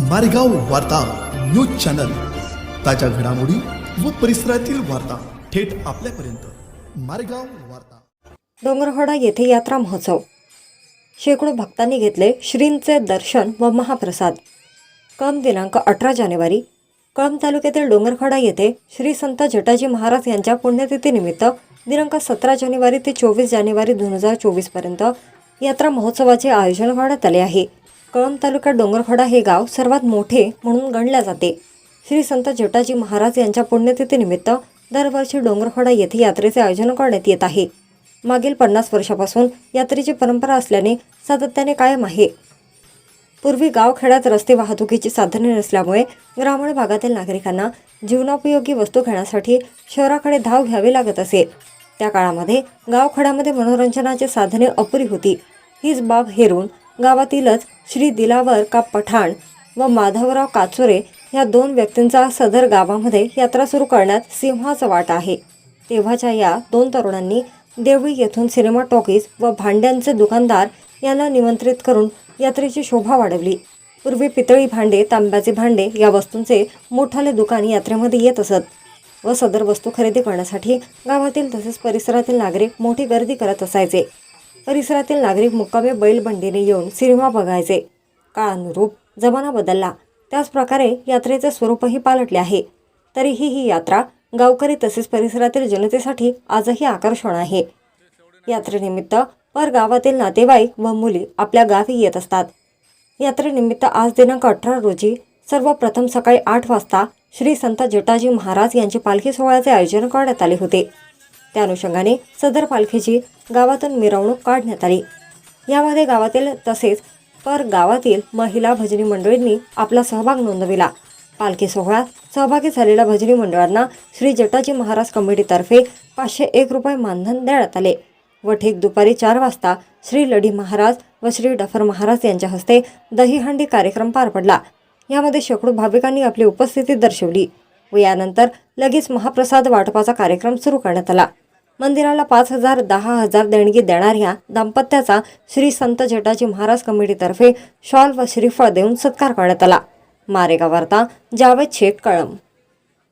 मारेगाव वार्ता news channel. ताज्या घडामोडी व परिसरातील वार्ता थेट आपल्यापर्यंत. मारेगाव वार्ता. डोंगरहोडा येथे यात्रा महोत्सव. शेकडो भक्तांनी घेतले श्रींचे दर्शन व महाप्रसाद. कम दिनांक अठरा जानेवारी कळंब तालुक्यातील डोंगरखडा येथे श्री संत जटाजी महाराज यांच्या पुण्यतिथीनिमित्त दिनांक सतरा जानेवारी ते चोवीस जानेवारी दोन हजार चोवीसपर्यंत यात्रा महोत्सवाचे आयोजन करण्यात आले आहे. कळंब तालुक्यात डोंगरखडा हे गाव सर्वात मोठे म्हणून गणले जाते. श्री संत जटाजी महाराज यांच्या पुण्यतिथीनिमित्त दरवर्षी डोंगरखडा येथे यात्रेचे आयोजन करण्यात येत आहे. मागील पन्नास वर्षापासून यात्रेची परंपरा असल्याने सातत्याने कायम आहे. पूर्वी गावखेड्यात रस्ते वाहतुकीची साधने नसल्यामुळे ग्रामीण भागातील नागरिकांना जीवनोपयोगी वस्तू घेण्यासाठी शहराकडे धाव घ्यावी लागत असे. त्या काळामध्ये गावखेड्यामध्ये मनोरंजनाची साधने अपुरी होती. हीच बाब हेरून गावातीलच श्री दिलावर का पठाण व माधवराव काचोरे या दोन व्यक्तींचा सदर गावामध्ये यात्रा सुरू करण्यात सिंहाचा वाट आहे. तेव्हाच्या या दोन तरुणांनी देवळी येथून सिनेमा टॉकीज व भांड्यांचे दुकानदार यांना निमंत्रित करून यात्रेची शोभा वाढवली. पूर्वी पितळी भांडे तांब्याचे भांडे या वस्तूंचे मोठाले दुकान यात्रेमध्ये येत असत व सदर वस्तू खरेदी करण्यासाठी गावातील तसेच परिसरातील नागरिक मोठी गर्दी करत असायचे. परिसरातील नागरिक मुक्कामे बैलबंडीने येऊन सिनेमा बघायचे. काळानुरूप जमाना बदलला. त्याचप्रकारे यात्रेचे स्वरूपही पालटले आहे. तरीही ही यात्रा गावकरी तसेच परिसरातील जनतेसाठी आजही आकर्षण आहे. यात्रेनिमित्त पर गावातील नातेवाईक व मुली आपल्या गावी येत असतात. यात्रेनिमित्त आज दिनांक अठरा रोजी सर्वप्रथम सकाळी आठ वाजता श्री संत जटाजी महाराज यांची पालखी सोहळ्याचे आयोजन करण्यात आले होते. त्या अनुषंगाने सदर पालखीची गावातून मिरवणूक काढण्यात आली. यामध्ये गावातील तसेच पर गावातील महिला भजनी मंडळींनी आपला सहभाग नोंदविला. पालखी सोहळ्यात सहभागी झालेल्या भजनी मंडळांना श्री जटाजी महाराज कमिटीतर्फे पाचशे एक रुपये मानधन देण्यात आले व ठीक दुपारी चार वाजता श्री लढी महाराज व श्री डफर महाराज यांच्या हस्ते दहीहंडी कार्यक्रम पार पडला. यामध्ये शेकडो भाविकांनी आपली उपस्थिती दर्शवली व यानंतर लगेच महाप्रसाद वाटपाचा कार्यक्रम सुरू करण्यात आला. मंदिराला पाच हजार दहा हजार देणगी देणाऱ्या दाम्पत्याचा श्री संत जटाजी महाराज कमिटीतर्फे शॉल व श्रीफळ देऊन सत्कार करण्यात आला. मारेगाव वार्ता जावेद शेख कळम